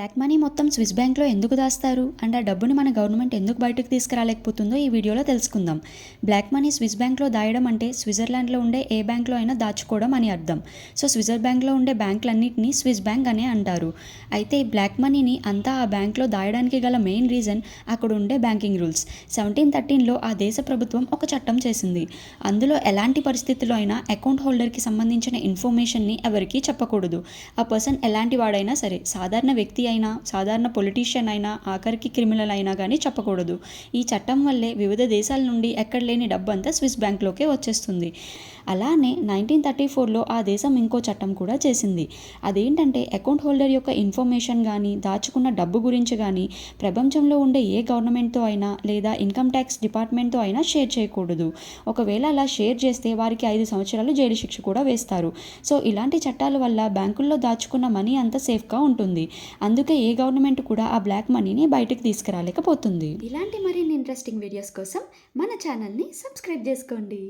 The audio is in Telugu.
బ్లాక్ మనీ మొత్తం స్విస్ బ్యాంక్లో ఎందుకు దాస్తారు? అండ్ ఆ డబ్బుని మన గవర్నమెంట్ ఎందుకు బయటకు తీసుకురాలేకపోతుందో ఈ వీడియోలో తెలుసుకుందాం. బ్లాక్ మనీ స్విస్ బ్యాంక్లో దాయడం అంటే స్విట్జర్లాండ్లో ఉండే ఏ బ్యాంక్లో అయినా దాచుకోవడం అని అర్థం. సో స్విట్జర్ బ్యాంక్లో ఉండే బ్యాంకులన్నింటినీ స్విస్ బ్యాంక్ అనే అంటారు. అయితే బ్లాక్ మనీని అంతా ఆ బ్యాంక్లో దాయడానికి గల మెయిన్ రీజన్ అక్కడ ఉండే బ్యాంకింగ్ రూల్స్. సెవెంటీన్ థర్టీన్లో ఆ దేశ ప్రభుత్వం ఒక చట్టం చేసింది. అందులో ఎలాంటి పరిస్థితుల్లో అయినా అకౌంట్ హోల్డర్కి సంబంధించిన ఇన్ఫర్మేషన్ని ఎవరికీ చెప్పకూడదు. ఆ పర్సన్ ఎలాంటి వాడైనా సరే సాధారణ వ్యక్తి అయినా సాధారణ పొలిటీషియన్ అయినా ఆఖరికి క్రిమినల్ అయినా కానీ చెప్పకూడదు. ఈ చట్టం వల్లే వివిధ దేశాల నుండి ఎక్కడ లేని డబ్బు అంతా స్విస్ బ్యాంక్లోకే వచ్చేస్తుంది. అలానే నైన్టీన్ థర్టీ ఫోర్లో ఆ దేశం ఇంకో చట్టం కూడా చేసింది. అదేంటంటే అకౌంట్ హోల్డర్ యొక్క ఇన్ఫర్మేషన్ కానీ దాచుకున్న డబ్బు గురించి కానీ ప్రపంచంలో ఉండే ఏ గవర్నమెంట్తో అయినా లేదా ఇన్కమ్ ట్యాక్స్ డిపార్ట్మెంట్తో అయినా షేర్ చేయకూడదు. ఒకవేళ అలా షేర్ చేస్తే వారికి ఐదు సంవత్సరాలు జైలు శిక్ష కూడా వేస్తారు. సో ఇలాంటి చట్టాల వల్ల బ్యాంకుల్లో దాచుకున్న మనీ అంత సేఫ్గా ఉంటుంది. అందుకే ఏ గవర్నమెంట్ కూడా ఆ బ్లాక్ మనీని బయటకు తీసుకురాలేకపోతుంది. ఇలాంటి మరిన్ని ఇంట్రెస్టింగ్ వీడియోస్ కోసం మన ఛానల్ని సబ్స్క్రైబ్ చేసుకోండి.